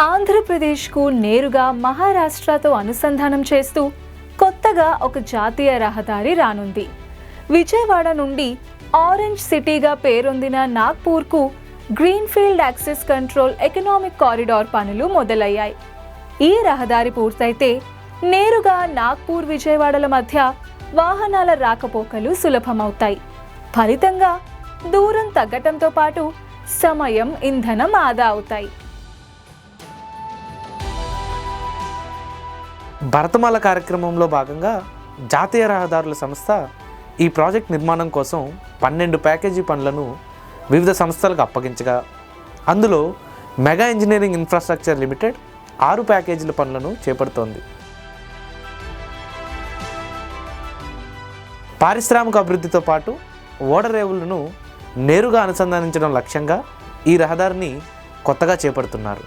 ఆంధ్రప్రదేశ్కు నేరుగా మహారాష్ట్రతో అనుసంధానం చేస్తూ కొత్తగా ఒక జాతీయ రహదారి రానుంది. విజయవాడ నుండి ఆరెంజ్ సిటీగా పేరొందిన నాగ్పూర్కు greenfield access control economic corridor పనులు మొదలయ్యాయి. ఈ రహదారి పూర్తయితే నేరుగా నాగ్పూర్ విజయవాడల మధ్య వాహనాల రాకపోకలు సులభమవుతాయి. ఫలితంగా దూరం తగ్గటంతో పాటు సమయం ఇంధనం ఆదా అవుతాయి. భరతమాల కార్యక్రమంలో భాగంగా జాతీయ రహదారుల సంస్థ ఈ ప్రాజెక్ట్ నిర్మాణం కోసం పన్నెండు ప్యాకేజీ పనులను వివిధ సంస్థలకు అప్పగించగా అందులో మెగా ఇంజనీరింగ్ ఇన్ఫ్రాస్ట్రక్చర్ లిమిటెడ్ ఆరు ప్యాకేజీల పనులను చేపడుతోంది. పారిశ్రామిక అభివృద్ధితో పాటు ఓడరేవులను నేరుగా అనుసంధానించడం లక్ష్యంగా ఈ రహదారిని కొత్తగా చేపడుతున్నారు.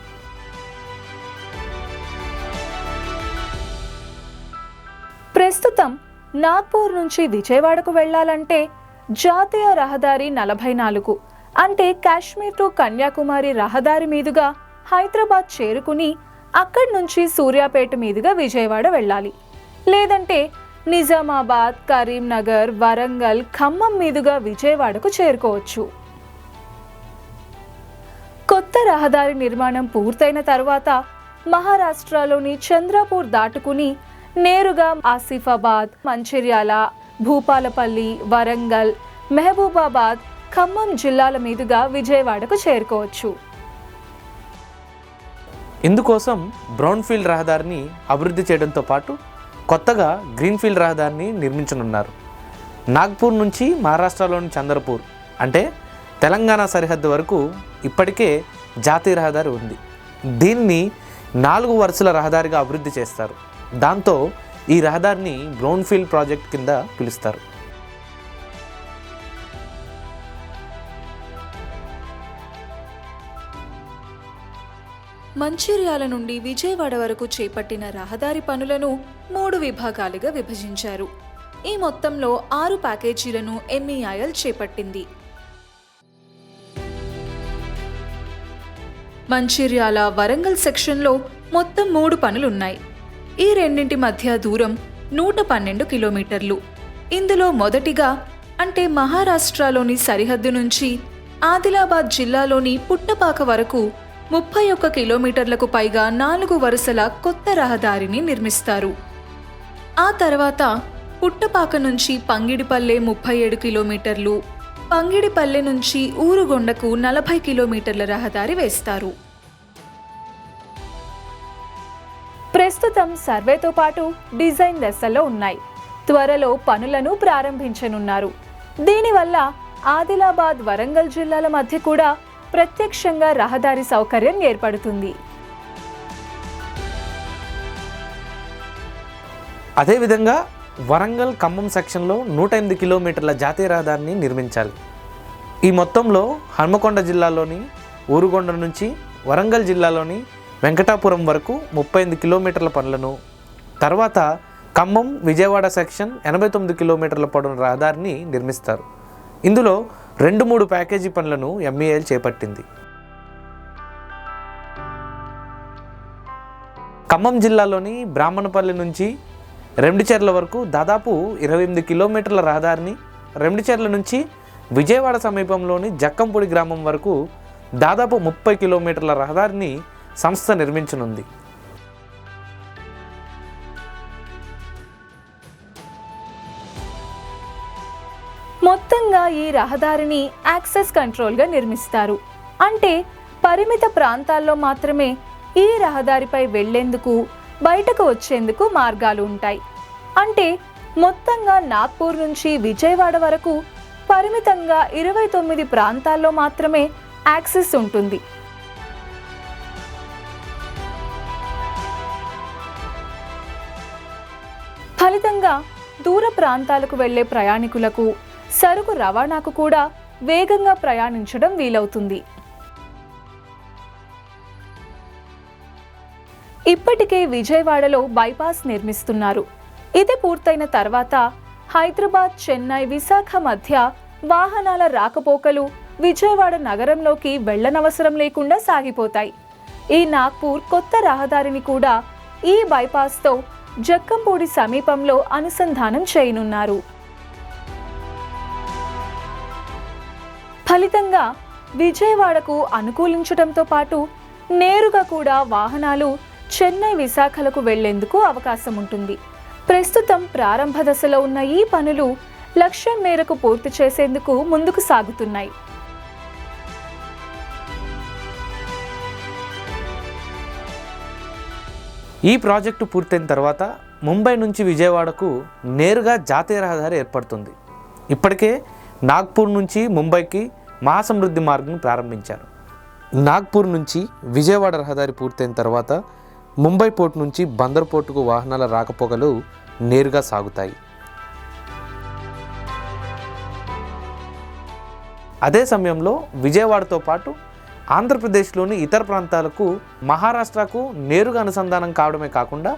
ప్రస్తుతం నాగ్పూర్ నుంచి విజయవాడకు వెళ్ళాలంటే జాతీయ రహదారి నలభై నాలుగు అంటే కాశ్మీర్ టు కన్యాకుమారి రహదారి మీదుగా హైదరాబాద్ చేరుకుని అక్కడి నుంచి సూర్యాపేట మీదుగా విజయవాడ వెళ్ళాలి. లేదంటే నిజామాబాద్ కరీంనగర్ వరంగల్ ఖమ్మం మీదుగా విజయవాడకు చేరుకోవచ్చు. కొత్త రహదారి నిర్మాణం పూర్తయిన తర్వాత మహారాష్ట్రలోని చంద్రపూర్ దాటుకుని నేరుగా ఆసిఫాబాద్ మంచిర్యాల భూపాలపల్లి వరంగల్ మహబూబాబాద్ ఖమ్మం జిల్లాల మీదుగా విజయవాడకు చేరుకోవచ్చు. ఇందుకోసం బ్రౌన్ఫీల్డ్ రహదారిని అభివృద్ధి చేయడంతో పాటు కొత్తగా గ్రీన్ఫీల్డ్ రహదారిని నిర్మించనున్నారు. నాగ్పూర్ నుంచి మహారాష్ట్రలోని చంద్రపూర్ అంటే తెలంగాణ సరిహద్దు వరకు ఇప్పటికే జాతీయ రహదారి ఉంది. దీన్ని నాలుగు వరుసల రహదారిగా అభివృద్ధి చేస్తారు. దాంతో ఈ రహదారిని బ్రౌన్ఫీల్డ్ ప్రాజెక్ట్ కింద పిలుస్తారు. మంచిర్యాల నుండి విజయవాడ వరకు చేపట్టిన రహదారి పనులను మూడు విభాగాలుగా విభజించారు. ఈ మొత్తంలో ఆరు ప్యాకేజీలను ఎంఈఐఎల్ చేపట్టింది. మంచిర్యాల వరంగల్ సెక్షన్లో మొత్తం మూడు పనులున్నాయి. ఈ రెండింటి మధ్య దూరం నూట పన్నెండు కిలోమీటర్లు. ఇందులో మొదటిగా అంటే మహారాష్ట్రలోని సరిహద్దు నుంచి ఆదిలాబాద్ జిల్లాలోని పుట్టపాక వరకు ముప్పై ఒక్క కిలోమీటర్లకు పైగా నాలుగు వరుసల కొత్త రహదారిని నిర్మిస్తారు. ఆ తర్వాత పుట్టపాక నుంచి పంగిడిపల్లె ముప్పై ఏడు కిలోమీటర్లు పంగిడిపల్లె నుంచి ఊరుగొండకు నలభై కిలోమీటర్ల రహదారి వేస్తారు. ప్రస్తుతం సర్వేతో పాటు డిజైన్ దశలో ఉన్నాయి. త్వరలో పనులను ప్రారంభించనున్నారు. దీనివల్ల ఆదిలాబాద్ వరంగల్ జిల్లాల మధ్య కూడా ప్రత్యక్షంగా రహదారి సౌకర్యం ఏర్పడుతుంది. అదేవిధంగా వరంగల్ ఖమ్మం సెక్షన్లో నూట ఎనిమిది కిలోమీటర్ల జాతీయ రహదారిని నిర్మించాలి. ఈ మొత్తంలో హన్మకొండ జిల్లాలోని ఊరుగొండ నుంచి వరంగల్ జిల్లాలోని వెంకటాపురం వరకు ముప్పై ఎనిమిది కిలోమీటర్ల పనులను తర్వాత ఖమ్మం విజయవాడ సెక్షన్ ఎనభై తొమ్మిది కిలోమీటర్ల పొడవున రహదారిని నిర్మిస్తారు. ఇందులో రెండు మూడు ప్యాకేజీ పనులను ఎంఈఎల్ చేపట్టింది. ఖమ్మం జిల్లాలోని బ్రాహ్మణపల్లి నుంచి రెండుచెర్ల వరకు దాదాపు ఇరవై ఎనిమిది కిలోమీటర్ల రహదారిని రెండుచెర్ల నుంచి విజయవాడ సమీపంలోని జక్కంపొడి గ్రామం వరకు దాదాపు ముప్పై కిలోమీటర్ల రహదారిని సంస్థ నిర్మించనుంది. మొత్తంగా ఈ రహదారిని యాక్సెస్ కంట్రోల్గా నిర్మిస్తారు. అంటే పరిమిత ప్రాంతాల్లో మాత్రమే ఈ రహదారిపై వెళ్ళేందుకు బయటకు వచ్చేందుకు మార్గాలు ఉంటాయి. అంటే మొత్తంగా నాగ్పూర్ నుంచి విజయవాడ వరకు పరిమితంగా ఇరవై తొమ్మిది ప్రాంతాల్లో మాత్రమే యాక్సెస్ ఉంటుంది. ఫలితంగా దూర ప్రాంతాలకు వెళ్ళే ప్రయాణికులకు సరుకు రవాణాకు కూడా వేగంగా ప్రయాణించడం వీలవుతుంది. ఇప్పటికే విజయవాడలో బైపాస్ నిర్మిస్తున్నారు. ఇది పూర్తయిన తర్వాత హైదరాబాద్ చెన్నై విశాఖ మధ్య వాహనాల రాకపోకలు విజయవాడ నగరంలోకి వెళ్ళనవసరం లేకుండా సాగిపోతాయి. ఈ నాగ్పూర్ కొత్త రహదారిని కూడా ఈ బైపాస్తో జక్కంపూడి సమీపంలో అనుసంధానం చేయనున్నారు. ఫలితంగా విజయవాడకు అనుకూలించడంతో పాటు నేరుగా కూడా వాహనాలు చెన్నై విశాఖలకు వెళ్ళేందుకు అవకాశం ఉంటుంది. ప్రస్తుతం ప్రారంభ దశలో ఉన్న ఈ పనులు లక్ష్యం మేరకు పూర్తి చేసేందుకు ముందుకు సాగుతున్నాయి. ఈ ప్రాజెక్టు పూర్తయిన తర్వాత ముంబై నుంచి విజయవాడకు నేరుగా జాతీయ రహదారి ఏర్పడుతుంది. ఇప్పటికే నాగ్పూర్ నుంచి ముంబైకి మహాసమృద్ధి మార్గం ప్రారంభించారు. నాగ్పూర్ నుంచి విజయవాడ రహదారి పూర్తయిన తర్వాత ముంబై పోర్ట్ నుంచి బందర్ పోర్టుకు వాహనాల రాకపోకలు నేరుగా సాగుతాయి. అదే సమయంలో విజయవాడతో పాటు ఆంధ్రప్రదేశ్లోని ఇతర ప్రాంతాలకు మహారాష్ట్రకు నేరుగా అనుసంధానం కావడమే కాకుండా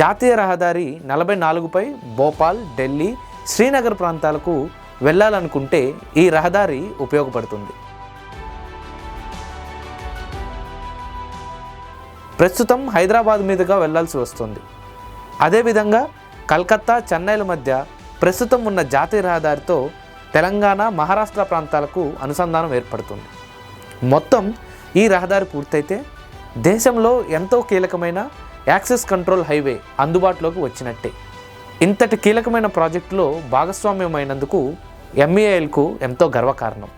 జాతీయ రహదారి నలభై నాలుగుపై భోపాల్ ఢిల్లీ శ్రీనగర్ ప్రాంతాలకు వెళ్ళాలనుకుంటే ఈ రహదారి ఉపయోగపడుతుంది. ప్రస్తుతం హైదరాబాద్ మీదుగా వెళ్ళాల్సి వస్తుంది. అదేవిధంగా కల్కత్తా చెన్నైల మధ్య ప్రస్తుతం ఉన్న జాతీయ రహదారితో తెలంగాణ మహారాష్ట్ర ప్రాంతాలకు అనుసంధానం ఏర్పడుతుంది. మొత్తం ఈ రహదారి పూర్తయితే దేశంలో ఎంతో కీలకమైన యాక్సెస్ కంట్రోల్ హైవే అందుబాటులోకి వచ్చినట్టే. ఇంతటి కీలకమైన ప్రాజెక్టులో భాగస్వామ్యమైనందుకు ఎంఈఐఎల్కు ఎంతో గర్వకారణం.